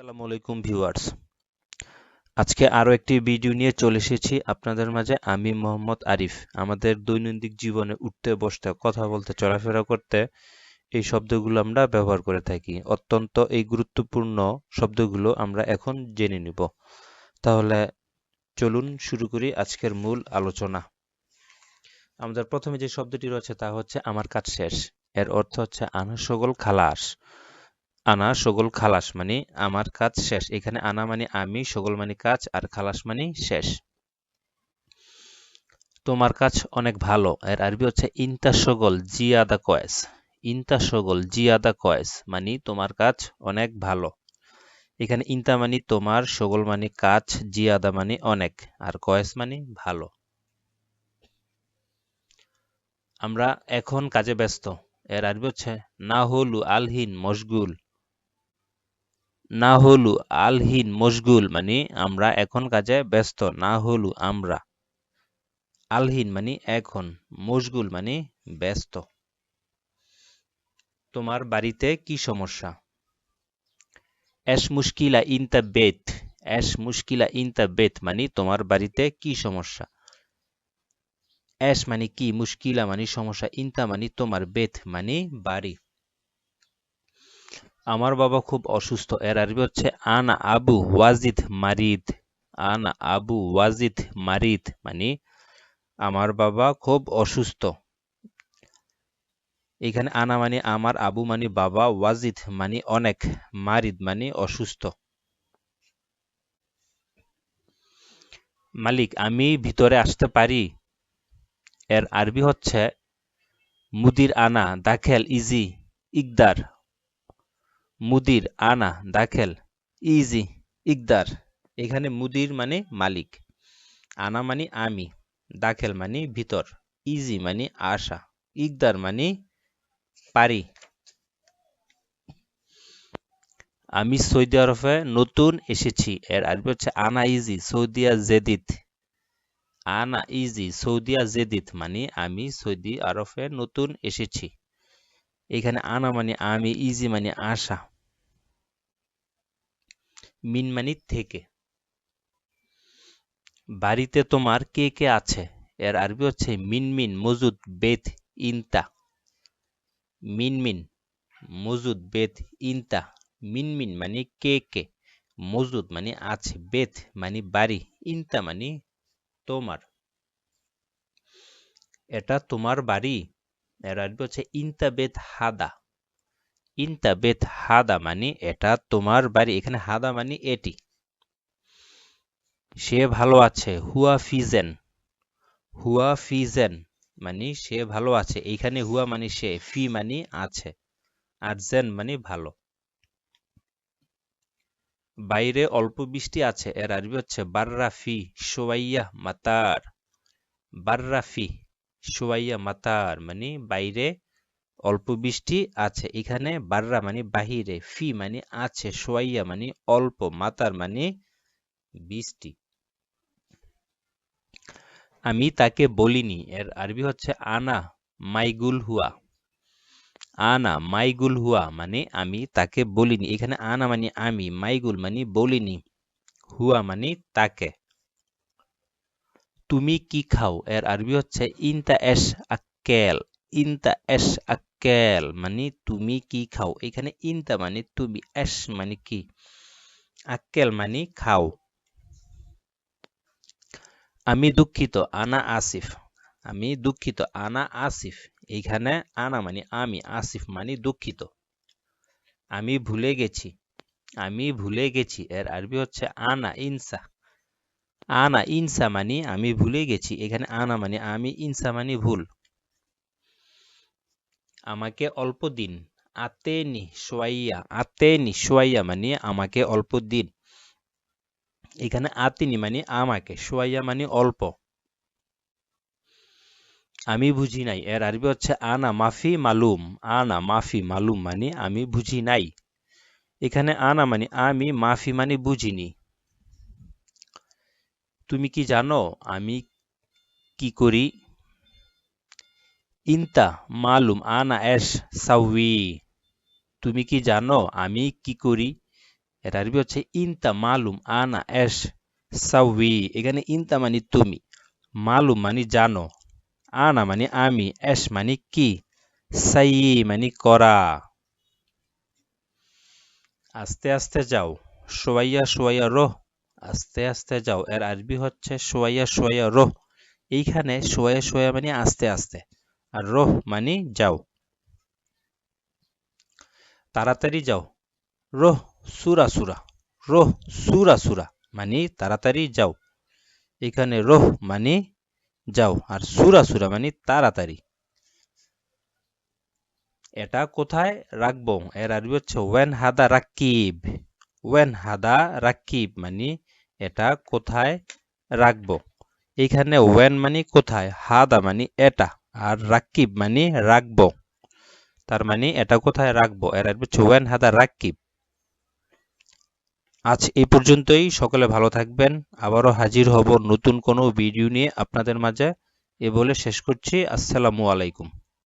আসসালামু আলাইকুম ভিউয়ার্স। আজকে আরও একটি ভিডিও নিয়ে চলে এসেছি আপনাদের মাঝে আমি মোহাম্মদ আরিফ। আমাদের দৈনন্দিন জীবনে উঠতে, বসতে, কথা বলতে, চলাফেরা করতে এই শব্দগুলো আমরা ব্যবহার করে থাকি। অত্যন্ত এই গুরুত্বপূর্ণ শব্দগুলো আমরা এখন জেনে নিব। তাহলে চলুন শুরু করি আজকের মূল আলোচনা। আমাদের প্রথমে যে শব্দটি রয়েছে তা হচ্ছে আমার কাজ শেষ এর অর্থ হচ্ছে আনা সগল খালাস আনা সগল খালাস মানে আমার কাজ শেষ। এখানে আনা মানে আমি, সগল মানে কাজ, আর খালাস মানে শেষ। তোমার কাজ অনেক ভালো। এর আরবি হচ্ছে ইনতা সগল জিয়াদা কয়েস। ইনতা সগল জিয়াদা কয়েস মানে তোমার কাজ অনেক ভালো। এখানে ইনতা মানে তোমার, সগল মানে কাজ, জিয়াদা মানে অনেক, আর কয়েস মানে ভালো। আমরা এখন কাজে ব্যস্ত। এর আরবি হচ্ছে না হলু আলহিন মশগুল। না হলু আলহিন মশগুল মানে আমরা এখন কাজে ব্যস্ত, না হলু আমরা। আলহিন মানে এখন, মশগুল মানে ব্যস্ত। তোমার বাড়িতে কি সমস্যা? এস মুশকিলা ইনতা বেত এস মুশকিলা ইনতা বেত মানে তোমার বাড়িতে কি সমস্যা? এস মানে কি, মুশকিলা মানে সমস্যা, ইনতা মানে তোমার বেত মানে বাড়ি। আমার বাবা খুব অসুস্থ। এর আরবি হচ্ছে, আনা আবু ওয়াজিদ মারিদ। আনা আবু ওয়াজিদ মারিদ। মানে আমার বাবা খুব অসুস্থ। এখানে আনা মানে আমার, আবু মানে বাবা, ওয়াজিদ মানে অনেক, মারিদ মানে অসুস্থ। মালিক, আমি ভিতরে আসতে পারি? এর আরবি হচ্ছে, মুদির আনা, দাখেল ইজি, ইকদার। মুদির, আনা, দাখেল, ইজি, ইকদার। এখানে মুদির মানে মালিক, আনা মানে আমি, দাখেল মানে ভিতর, ইজি মানে আশা, ইকদার মানে পারি। আমি সৌদি আরবে নতুন এসেছি, এর আরবি হচ্ছে আনা ইজি সৌদিয়া জেদিত আনা ইজি সৌদিয়া জেদিত মানে আমি সৌদি আরবে নতুন এসেছি। এখানে আনা মানে আমি, ইজি মানে আশা। মিন মানে থেকে। বাড়িতে তোমার কে কে আছে? এর আরবি হচ্ছে মিনমিন, মজুদ বেত ইনতা। মিনমিন, মজুদ বেত ইনতা। মিনমিন মানে কে কে, মজুদ মানে আছে। বেত মানে বাড়ি, ইনতা মানে তোমার। এটা তোমার বাড়ি। এর আরবি হচ্ছে ইনতা বেত হাদা। ইনতা বেত হাদা মানে এটা তোমার বাড়ি, এখানে হাদা মানে এটি। সে ভালো আছে, হুয়া ফিজেন হুয়া ফিজেন মানে সে ভালো আছে। এইখানে হুয়া মানে সে, ফি মানে আছে, আর জেন মানে ভালো। বাইরে অল্প বৃষ্টি আছে, এর আরবি হচ্ছে বার্রাফি সোয়াইয়া মাতার। বার্রাফি সোয়াইয়া মাতার মানে বাইরে অল্প বৃষ্টি আছে। এখানে বাররা মানে বাহিরে, ফি মানে আছে, সোয়াইয়া মানে অল্প, মাতার মানে বৃষ্টি। আমি তাকে বলিনি, এর আরবি হচ্ছে আনা মাইগুল হুয়া আনা মাইগুল হুয়া মানে আমি তাকে বলিনি। এখানে আনা মানে আমি, মাইগুল মানে বলিনি, হুয়া মানে তাকে। তুমি কি খাও? এর আরবি হচ্ছে ইনতা এস আক্কেল, ইনতা এস আক্কেল মানে তুমি কি খাও? এখানে ইনতা মানে তুমি এস মানে কি? আক্কেল মানে খাও। আমি দুঃখিত, আনা আসিফ। আমি দুঃখিত, আনা আসিফ। এইখানে আনা মানে আমি, আসিফ মানে দুঃখিত। আমি ভুলে গেছি, আমি ভুলে গেছি। এর আরবি হচ্ছে আনা ইনসা আনা ইনসা মানে আমি ভুলে গেছি। এখানে আনা মানে আমি ইনসা মানে ভুল। আমাকে অল্প দিন। আতেনি সোয়াইয়া আতেনি সোয়াইয়া মানে আমাকে অল্প দিন। এখানে আতিনি মানে আমাকে, সোয়াইয়া মানে অল্প। আমি বুঝি নাই, এর আরবি হচ্ছে আনা মাফি মালুম। আনা মাফি মালুম মানে আমি বুঝি নাই। এখানে আনা মানে আমি, মাফি মানে বুঝিনি। তুমি কি জানো আমি কি করি? ইনতা মালুম আনা এস সাউই তুমি কি জানো আমি কি করি? এর আরবি হচ্ছে ইনতা মালুম আনা এস সাউই এখানে ইন্তা মানে তুমি, মালুম মানে জানো, আনা মানে আমি, এস মানে কি, সাই মানে করা। আস্তে আস্তে যাও, সোয়াইয়া সোয়াইয়া রোহ, আস্তে আস্তে যাও, এর আরবি হচ্ছে সোয়াইয়া সোয়াইয়া রোহ। এইখানে সোয়া সোয়া মানে আস্তে আস্তে। আর রোহ মানে যাও। তাড়াতাড়ি যাও। রোহ সুরা সুরা। রোহ সুরা সুরা মানে তাড়াতাড়ি যাও। এখানে রোহ মানে যাও আর সুরা সুরা মানে তাড়াতাড়ি। এটা কোথায় রাখব? এর আরবি হচ্ছে ওয়েন হাদা রাকিব। ওয়েন হাদা রাকিব মানে এটা কোথায় রাখব? এখানে ওয়েন মানে কোথায়? হাদা মানে এটা। আর রাকিব মানে রাখব তার মানে এটা কোথায় রাখব এর হচ্ছে হাদা রাকিব আজ এই পর্যন্তই, সকলে ভালো থাকবেন। আবারও হাজির হব নতুন কোনো ভিডিও নিয়ে আপনাদের মাঝে। এ বলে শেষ করছি। আসসালামু আলাইকুম।